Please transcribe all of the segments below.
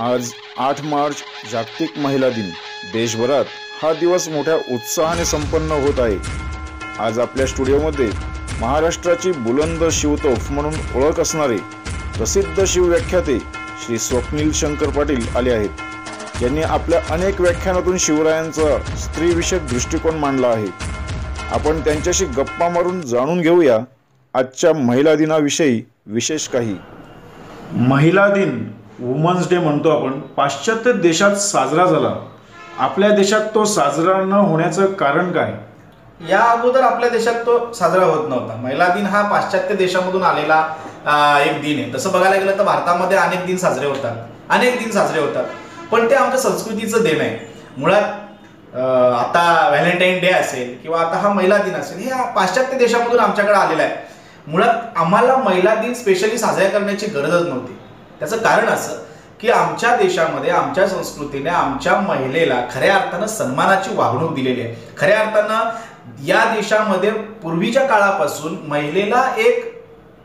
आज आठ मार्च जागतिक महिला दिन. देशभरात हा दिवस मोठ्या उत्साहाने संपन्न होत आहे. आज आपल्या स्टुडिओमध्ये महाराष्ट्राची बुलंद शिवतोफ म्हणून ओळख असणारे प्रसिद्ध शिवव्याख्याते श्री स्वप्नील शंकर पाटील आले आहेत. यांनी आपल्या अनेक व्याख्यानातून शिवरायांचा स्त्रीविषयक दृष्टिकोन मांडला आहे. आपण त्यांच्याशी गप्पा मारून जाणून घेऊया आजच्या महिला दिनाविषयी विशेष काही. महिला दिन. वुमन्स डे म्हणतो आपण पाश्चात्य देशात साजरा झाला. आपल्या देशात तो साजरा न होण्याचं कारण काय? या अगोदर आपल्या देशात तो साजरा होत नव्हता. महिला दिन हा पाश्चात्य देशामधून आलेला एक दिन आहे. तसं बघायला गेलं तर भारतामध्ये अनेक दिन साजरे होतात. अनेक दिन साजरे होतात. पण ते आमच्या संस्कृतीचं देण आहे. मुळात आता व्हॅलेंटाईन डे असेल किंवा आता हा महिला दिन असेल हे पाश्चात्य देशामधून आमच्याकडे आलेला आहे. मुळात आम्हाला महिला दिन स्पेशली साजरा करण्याची गरजच नव्हती. त्याचं कारण असं की आमच्या देशामध्ये आमच्या संस्कृतीने आमच्या महिलेला खऱ्या अर्थानं सन्मानाची वागणूक दिलेली आहे. खऱ्या अर्थानं या देशामध्ये पूर्वीच्या काळापासून महिलेला एक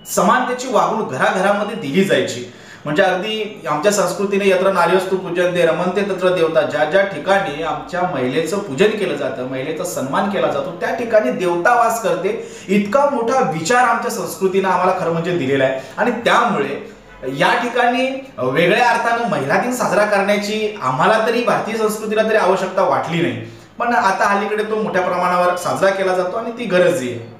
समानतेची वागणूक घराघरामध्ये दिली जायची. म्हणजे अगदी आमच्या संस्कृतीने यत्र नार्यस्तु पूजन दे रमनते तत्र देवता ज्या ज्या ठिकाणी आमच्या महिलेचं पूजन केलं जातं महिलेचा सन्मान केला जातो त्या ठिकाणी देवता वास करते इतका मोठा विचार आमच्या संस्कृतीनं आम्हाला खरं म्हणजे दिलेला आहे. आणि त्यामुळे या ठिकाणी वेगळ्या अर्थानं महिला दिन साजरा करण्याची आम्हाला तरी भारतीय संस्कृतीला तरी आवश्यकता वाटली नाही. पण आता अलीकडे तो मोठ्या प्रमाणावर साजरा केला जातो आणि ती गरजही आहे.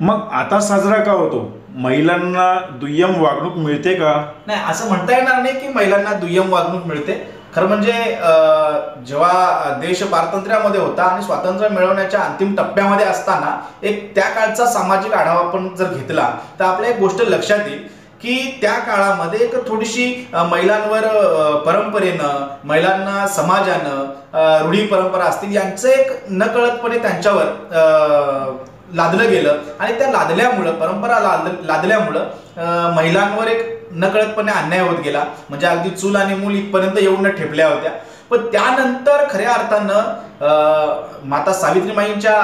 मग आता साजरा का होतो? महिलांना दुय्यम वागणूक मिळते का? नाही असं म्हणता येणार नाही की महिलांना दुय्यम वागणूक मिळते. खरं म्हणजे जेव्हा देश पारतंत्र्यामध्ये होता आणि स्वातंत्र्य मिळवण्याच्या अंतिम टप्प्यामध्ये असताना एक त्या काळचा सामाजिक आढावा आपण जर घेतला तर आपल्या एक गोष्ट लक्षात येईल. की त्या काळामध्ये एक थोडीशी महिलांवर परंपरेनं महिलांना समाजानं रूढी परंपरा असतील यांचं एक नकळतपणे त्यांच्यावर लादलं गेलं. आणि त्या लादल्यामुळं परंपरा लाद लादल्यामुळं महिलांवर एक नकळतपणे अन्याय होत गेला. म्हणजे अगदी चूल आणि मूल इथपर्यंत येऊन ठेपल्या होत्या. पण त्यानंतर खऱ्या अर्थानं माता सावित्रीमाईंच्या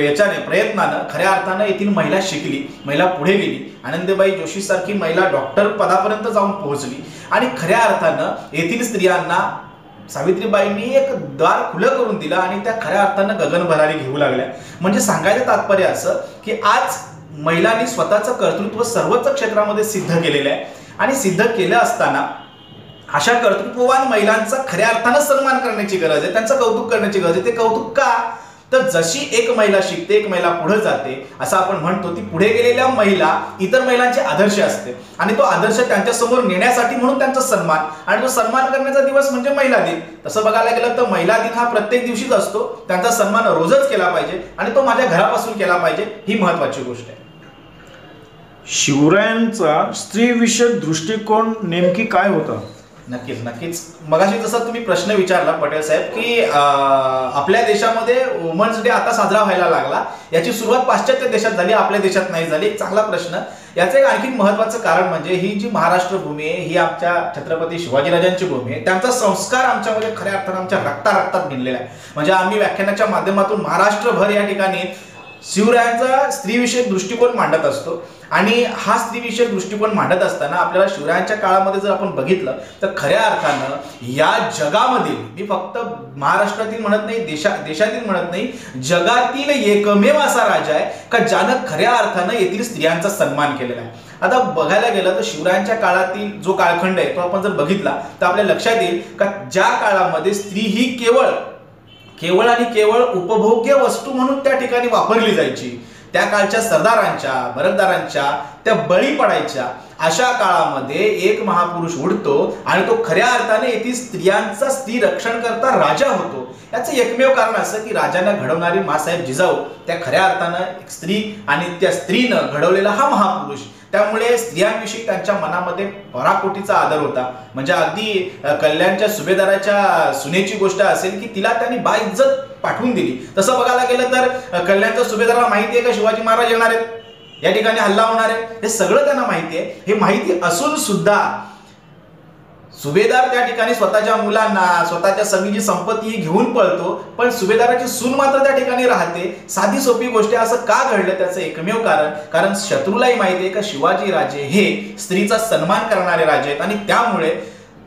याच्याने प्रयत्नानं खऱ्या अर्थानं येथील महिला शिकली महिला पुढे गेली. आनंदीबाई जोशी सारखी महिला डॉक्टर पदापर्यंत जाऊन पोहोचली. आणि खऱ्या अर्थानं येथील स्त्रियांना सावित्रीबाईंनी एक द्वार खुलं करून दिलं आणि त्या खऱ्या अर्थानं गगनभरारी घेऊ लागल्या. म्हणजे सांगायचं तात्पर्य असं की आज महिलांनी स्वतःचं कर्तृत्व सर्वच क्षेत्रामध्ये सिद्ध केलेलं आहे. आणि सिद्ध केलं असताना अशा कर्तृत्ववान महिलांचा खऱ्या अर्थानं सन्मान करण्याची गरज आहे त्यांचं कौतुक करण्याची गरज आहे. ते कौतुक का? तर जशी एक महिला शिकते एक महिला पुढे जाते असं आपण म्हणतो ती पुढे गेलेल्या महिला इतर महिलांचे आदर्श असते. आणि तो आदर्श त्यांच्यासमोर नेण्यासाठी म्हणून त्यांचा सन्मान. आणि तो सन्मान करण्याचा दिवस म्हणजे महिला दिन. तसं बघायला गेलं तर महिला दिन हा प्रत्येक दिवशीच असतो. त्यांचा सन्मान रोजच केला पाहिजे आणि तो माझ्या घरापासून केला पाहिजे ही महत्वाची गोष्ट आहे. शिवरायांचा स्त्रीविषयक दृष्टिकोन नेमकी काय होता? नक्कीच नक्कीच. मगाशी जसा तुम्ही प्रश्न विचारला पटेल साहेब की आपल्या देशामध्ये वुमन्स डे आता साजरा व्हायला लागला. याची सुरुवात पाश्चात्य देशात झाली आपल्या देशात नाही झाली. एक चांगला प्रश्न. याचं एक आणखी महत्वाचं कारण म्हणजे ही जी महाराष्ट्र भूमी आहे ही आमच्या छत्रपती शिवाजीराजांची भूमी आहे. त्यांचा संस्कार आमच्यामध्ये खऱ्या अर्थानं आमच्या रक्ता रक्तात भिनलेला आहे. म्हणजे आम्ही व्याख्यानाच्या माध्यमातून महाराष्ट्रभर या ठिकाणी शिवरायांचा स्त्रीविषयक दृष्टिकोन मांडत असतो. आणि हा स्त्रीविषयक दृष्टिकोन मांडत असताना आपल्याला शिवरायांच्या काळामध्ये जर आपण बघितलं तर खऱ्या अर्थानं या जगामधील मी फक्त महाराष्ट्रातील म्हणत नाही देशा देशातील म्हणत नाही जगातील एकमेव असा राजा आहे का ज्यानं खऱ्या अर्थानं येथील स्त्रियांचा सन्मान केलेला आहे. आता बघायला गेलं तर शिवरायांच्या काळातील जो काळखंड आहे तो आपण जर बघितला तर आपल्या लक्षात येईल का ज्या काळामध्ये स्त्री ही केवळ केवळ आणि केवळ उपभोग्य वस्तू म्हणून त्या ठिकाणी वापरली जायची. त्या काळच्या सरदारांच्या भरतदारांच्या त्या बळी पडायच्या. अशा काळामध्ये एक महापुरुष उडतो आणि तो खऱ्या अर्थाने येथील स्त्रियांचा स्त्री रक्षण करता राजा होतो. याचं एकमेव कारण असं की राजांना घडवणारी मासाहेब जिजाऊ त्या खऱ्या अर्थानं स्त्री आणि त्या स्त्रीनं घडवलेला हा महापुरुष. त्यामुळे स्त्रियांविषयी त्यांच्या मनामध्ये पराकोटीचा आदर होता. म्हणजे अगदी कल्याणच्या सुभेदाराच्या सुनेची गोष्ट असेल की तिला त्यांनी बाइज्जत पाठवून दिली. तसं बघायला गेलं तर कल्याणच्या सुभेदाराला माहिती आहे का शिवाजी महाराज येणार आहेत? या ठिकाणी हल्ला होणार आहे. हे सगळं त्यांना माहिती आहे. हे माहिती असून सुद्धा सुभेदार त्या ठिकाणी स्वतःच्या मुलांना स्वतःच्या सगळीची संपत्ती घेऊन पळतो पण सुभेदाराची सून मात्र त्या ठिकाणी राहते. साधी सोपी गोष्ट असं का घडलं त्याचं एकमेव कारण? कारण शत्रूलाही माहिती आहे का शिवाजी राजे हे स्त्रीचा सन्मान करणारे राजे आहेत आणि त्यामुळे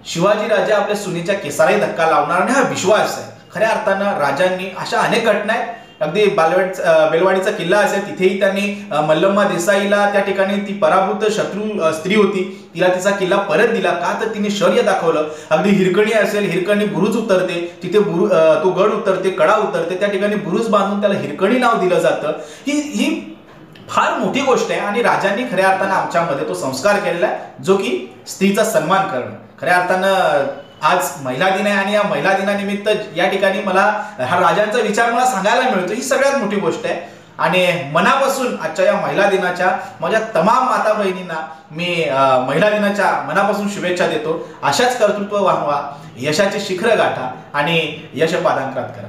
शिवाजी राजे आपल्या सुनेच्या केसालाही धक्का लावणार आणि हा विश्वास आहे. खऱ्या अर्थानं राजांनी अशा अनेक घटना आहेत अगदी बालवाड बेलवाडीचा किल्ला असेल तिथेही त्यांनी मल्लम्मा देसाईला त्या ठिकाणी ती पराभूत शत्रू स्त्री होती. तिला तिचा किल्ला परत दिला. का तर तिने शौर्य दाखवलं. अगदी हिरकणी असेल हिरकणी बुरुज उतरते. तिथे बुरु तो गड उतरते कडा उतरते. त्या ठिकाणी बुरुज बांधून त्याला हिरकणी नाव दिलं जातं. ही ही फार मोठी गोष्ट आहे आणि राजांनी खऱ्या अर्थानं आमच्यामध्ये तो संस्कार केलेला आहे जो की स्त्रीचा सन्मान करणं. खऱ्या अर्थानं आज महिला दिन आहे आणि या महिला दिनानिमित्त या ठिकाणी मला हा राजांचा विचार मला सांगायला मिळतो. ही सगळ्यात मोठी गोष्ट आहे. आणि मनापासून आजच्या या महिला दिनाच्या माझ्या तमाम माता बहिणींना मी महिला दिनाच्या मनापासून शुभेच्छा देतो. अशाच कर्तृत्व वाहवा यशाचे शिखर गाठा आणि यश पादांकरात करा.